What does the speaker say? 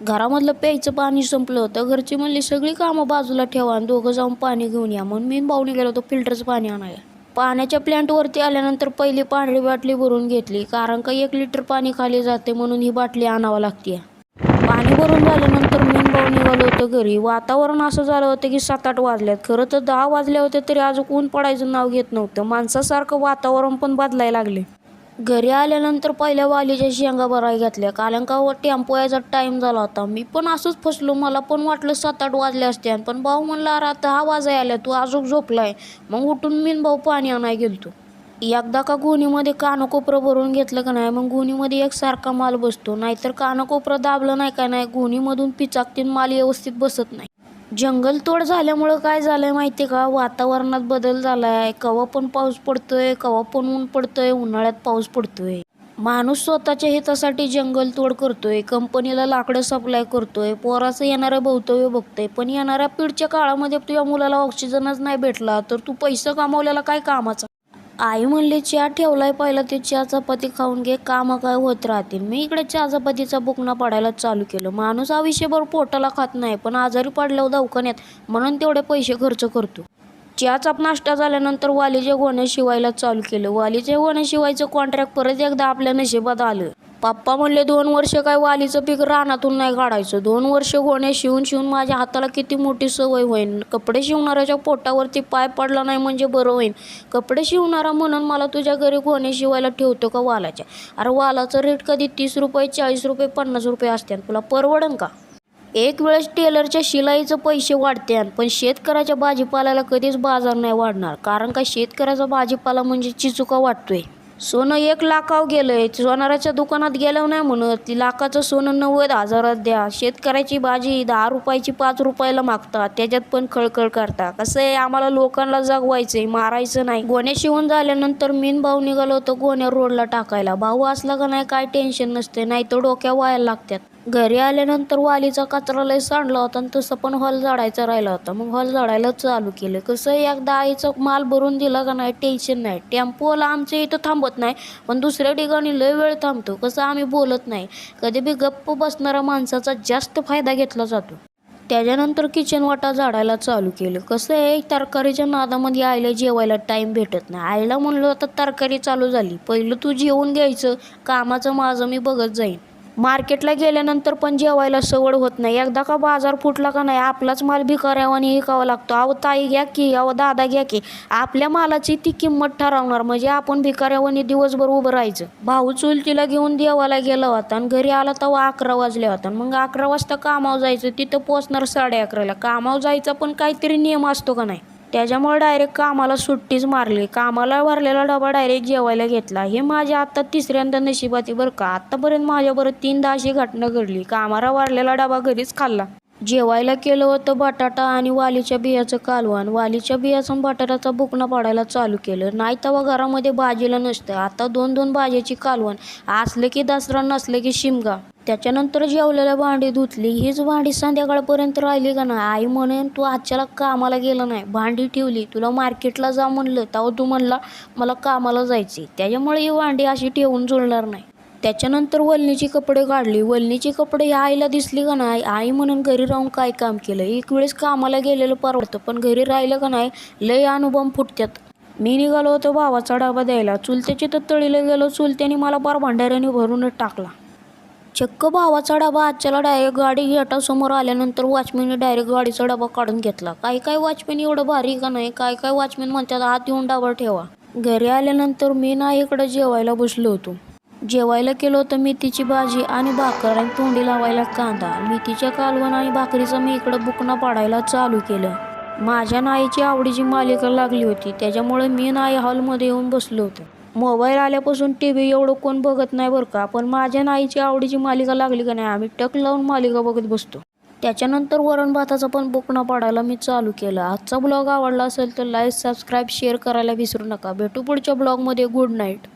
घरामधलं प्यायचं पाणी संपलं होतं. घरची म्हणली सगळी कामं बाजूला ठेवा आणि दोघं जाऊन पाणी घेऊन या. म्हणून मी भाऊने गेलो होतो फिल्टरचं पाणी आणायला. पाण्याच्या प्लॅन्टवरती आल्यानंतर पहिली पांढरी बाटली भरून घेतली कारण का एक लिटर पाणी खाली जाते म्हणून ही बाटली आणावं लागते पाणी भरून झाल्यानंतर मी भाऊ निघालो होतो घरी. वातावरण असं झालं होतं की सात आठ वाजल्यात. खरं तर दहा वाजल्या होत्या तरी अजून ऊन पडायचं नाव घेत नव्हतं. माणसासारखं वातावरण पण बदलायला लागले. घरी आल्यानंतर पहिल्या वालीच्या शेंगा भराय घेतल्या. कारण का हो, टेम्पो यायचा टाईम झाला होता. मी पण असंच फसलो. मला पण वाटलं सात आठ वाजले असते. पण भाऊ म्हणला अरे आता दहा वाजाय आल्या तू अजून झोपलाय. मग उठून मी भाऊ पाणी आणाय गेलतो. एकदा का गोणीमध्ये कानकोपरं भरून घेतलं का नाही मग गोणीमध्ये एकसारखा माल बसतो. नाहीतर कानकोपरं दाबलं नाही का नाही गोणीमधून पिचाकतीन माल व्यवस्थित बसत नाही. जंगलतोड झाल्यामुळं काय झालंय माहिती का? वातावरणात बदल झालाय. कवा पण पाऊस पडतोय कवा पण ऊन पडतोय उन्हाळ्यात पाऊस पडतोय. माणूस स्वतःच्या हितासाठी जंगलतोड करतोय कंपनीला लाकडं सप्लाय करतोय पोराचं येणारं भवतव्य बघतोय. पण येणाऱ्या पिढच्या काळामध्ये तुझ्या मुलाला ऑक्सिजनच नाही भेटला तर तू पैसा कमावलेला काय कामाचा? आई म्हणली चहा ठेवलाय पहिला ते चहा चपाती खाऊन घे कामं काय होत राहतील. मी इकडे चहा चपातीचा बुकना पडायला चालू केलं. माणूस आयुष्यभर पोटाला खात नाही पण आजारी पडल्यावर दवाखान्यात म्हणून तेवढे पैसे खर्च करतो. चहाचा नाश्ता झाल्यानंतर वालीच्या गोण्या शिवायला चालू केलं. वालीच्या गोण्या शिवायचं कॉन्ट्रॅक्ट परत एकदा आपल्या नशिबात आलं. पप्पा म्हणले दोन वर्ष काय वालीचं पीक रानातून नाही काढायचं. दोन वर्ष होणे शिवून शिवून माझ्या हाताला किती मोठी सवय होईल कपडे शिवणाऱ्याच्या पोटावरती पाय पडला नाही म्हणजे बरं होईल कपडे शिवणारा म्हणून मला तुझ्या घरी गोण्या शिवायला ठेवतो का वालाच्या? अरे वालाचं रेट कधी तीस रुपये चाळीस रुपये पन्नास रुपये असतात तुला परवडन का? एक वेळेस टेलरच्या शिलाईचं पैसे वाढते पण शेतकऱ्याच्या भाजीपाल्याला कधीच बाजार नाही वाढणार. कारण का? शेतकऱ्याचा भाजीपाला म्हणजे चिचुका वाटतोय. सोनं एक लाखाव गेलंय. सोनाराच्या दुकानात गेलं नाही म्हणत. ती लाखाचं सोनं नव्वद हजारात द्या. शेतकऱ्याची भाजी दहा रुपयाची पाच रुपयाला मागतात. त्याच्यात पण खळखळ करता कसं आहे आम्हाला लोकांना जगवायचंय मारायचं नाही. गोण्या शिवून झाल्यानंतर मीन भाऊ निघालो होतो गोण्या रोडला टाकायला. भाऊ असला का नाही काय टेन्शन नसते नाही तर डोक्या व्हायला लागतात घरी आल्यानंतर वालीचा कचरा लय सांडला होता आणि तसं पण हॉल झाडायचा राहिला होता. मग हॉल झाडायला चालू केलं. कसं एकदा आईचं माल भरून दिला का नाही टेन्शन नाही. टेम्पोला आमच्या इथं थांबत नाही पण दुसऱ्या ठिकाणी लय वेळ थांबतो. कसं आम्ही बोलत नाही. कधी बी गप्प बसणाऱ्या माणसाचा जास्त फायदा घेतला जातो. त्याच्यानंतर किचन वाटा झाडायला चालू केलं. कसं आहे तरकारीच्या नादामध्ये आईला जेवायला टाईम भेटत नाही. आईला म्हणलं आता तरकारी चालू झाली. पहिलं तू जेवून घ्यायचं. कामाचं माझं मी बघत जाईन. मार्केटला गेल्यानंतर पण जेवायला सवड होत नाही. एकदा का बाजार फुटला का नाही आपलाच माल भिकाऱ्यावानी विकावा लागतो. अहो ताई घ्या की अहो दादा घ्या की. आपल्या मालाची ती किंमत ठरवणार. म्हणजे आपण भिकाऱ्यावानी दिवसभर उभं राहायचं. भाऊ चुलतीला घेऊन देवाला गेला होता आणि घरी आला तेव्हा अकरा वाजल्या होता. मग अकरा वाजता कामावर जायचं. तिथं पोचणार साडे अकराला. कामावर जायचा पण काहीतरी नियम असतो का नाही? त्याच्यामुळे डायरेक्ट कामाला सुट्टीच मारली. कामाला भरलेला डबा डायरेक्ट जेवायला घेतला. हे माझ्या आत्ता तिसऱ्यांदा नशिबाती बरं का. आत्तापर्यंत माझ्याबरोबर तीनदा अशी घटना घडली. कामाला भरलेला डबा घरीच खाल्ला. जेवायला केलं होतं बटाटा आणि वालीच्या बियाचं कालवण. वालीच्या बियाचं बटाट्याचा बुकणा पाडायला चालू केलं. नाही तेव्हा घरामध्ये भाजीला नसतं. आता दोन दोन भाज्याची कालवण. असलं की दसरा नसलं की शिमगा. त्याच्यानंतर जेवलेल्या भांडी धुतली. हीच भांडी संध्याकाळपर्यंत राहिली का नाही? आई म्हणेन तू आजच्याला कामाला गेलं नाही. भांडी ठेवली. तुला मार्केटला जा म्हणलं. तेव्हा तू म्हणला मला कामाला जायचे त्याच्यामुळे ही भांडी अशी ठेवून जुळणार नाही. त्याच्यानंतर वलनीची कपडे काढली. वलनीची कपडे या आईला दिसली का नाही? आई म्हणून घरी राहून काय काम केलं? एक वेळेस कामाला गेलेलं परवडतं पण घरी राहिलं का नाही? लय अनुभव फुटत्यात. मी निघालो होतो भावाचा डाबा द्यायला. चुलत्याची तर तळीला गेलो. चुलत्याने मला पार भांडाऱ्याने भरूनच टाकला. चक्क भावाचा डबा आजच्याला डायरेक्ट गाडी गेटासमोर आल्यानंतर वॉचमॅनने डायरेक्ट गाडीचा डबा काढून घेतला. काही काही वॉचमॅन एवढं भारी का नाही काय काय वॉचमॅन म्हणतात आत येऊन डबा ठेवा. घरी आल्यानंतर मी ना इकडं जेवायला बसलो होतो. जेवायला केलं होतं मेथीची भाजी आणि भाकर आणि तोंडी लावायला कांदा. मेथीच्या कालवण आणि भाकरीचं मी इकडं बुकना पाडायला चालू केलं. माझ्या नाईची आवडीची मालिका लागली होती. त्याच्यामुळे मी नाई हॉलमध्ये येऊन बसलो होतो. मोबाईल आल्यापासून टी व्ही एवढं कोण बघत नाही बरं का. पण माझ्या नाईची आवडीची मालिका लागली का नाही आम्ही टक लावून मालिका बघत बसतो. त्याच्यानंतर वरण भाताचा पण बोकणा पाडायला मी चालू केला. आजचा ब्लॉग आवडला असेल तर लाईक सबस्क्राईब शेअर करायला विसरू नका. भेटू पुढच्या ब्लॉगमध्ये. Good night